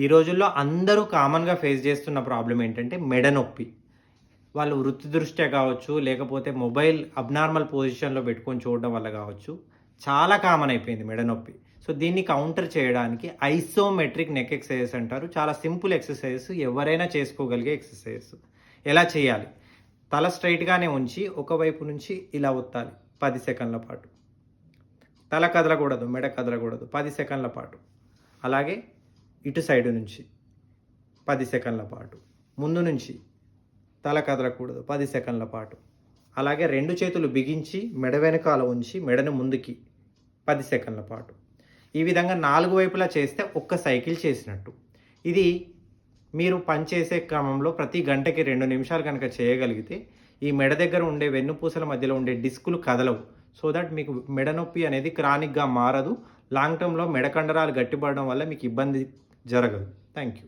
ఈ రోజుల్లో అందరూ కామన్గా ఫేస్ చేస్తున్న ప్రాబ్లం ఏంటంటే మెడ నొప్పి. వాళ్ళు వృత్తి దృష్ట్యా కావచ్చు లేకపోతే మొబైల్ అబ్నార్మల్ పొజిషన్లో పెట్టుకొని చూడడం వల్ల కావచ్చు చాలా కామన్ అయిపోయింది మెడ నొప్పి. సో దీన్ని కౌంటర్ చేయడానికి ఐసోమెట్రిక్ నెక్ ఎక్సర్సైజెస్ అంటారు. చాలా సింపుల్ ఎక్సర్సైజ్ ఎవరైనా చేసుకోగలిగే ఎక్సర్సైజెస్ ఎలా చేయాలి? తల స్ట్రైట్గానే ఉంచి ఒకవైపు నుంచి ఇలా ఒత్తాలి పది సెకండ్ల పాటు. తల కదలకూడదు మెడ కదలకూడదు పది సెకండ్ల పాటు. అలాగే ఇటు సైడు నుంచి పది సెకండ్ల పాటు. ముందు నుంచి తల కదలకూడదు పది సెకండ్ల పాటు. అలాగే రెండు చేతులు బిగించి మెడ వెనకాల ఉంచి మెడను ముందుకి పది సెకండ్ల పాటు. ఈ విధంగా నాలుగు వైపులా చేస్తే ఒక్క సైకిల్ చేసినట్టు. ఇది మీరు పనిచేసే క్రమంలో ప్రతి గంటకి రెండు నిమిషాలు కనుక చేయగలిగితే ఈ మెడ దగ్గర ఉండే వెన్నుపూసల మధ్యలో ఉండే డిస్కులు కదలవు. సో దట్ మీకు మెడ నొప్పి అనేది క్రానిక్గా మారదు. లాంగ్ టర్మ్లో మెడ కండరాలు గట్టిపడడం వల్ల మీకు ఇబ్బంది జరగదు థ్యాంక్ యూ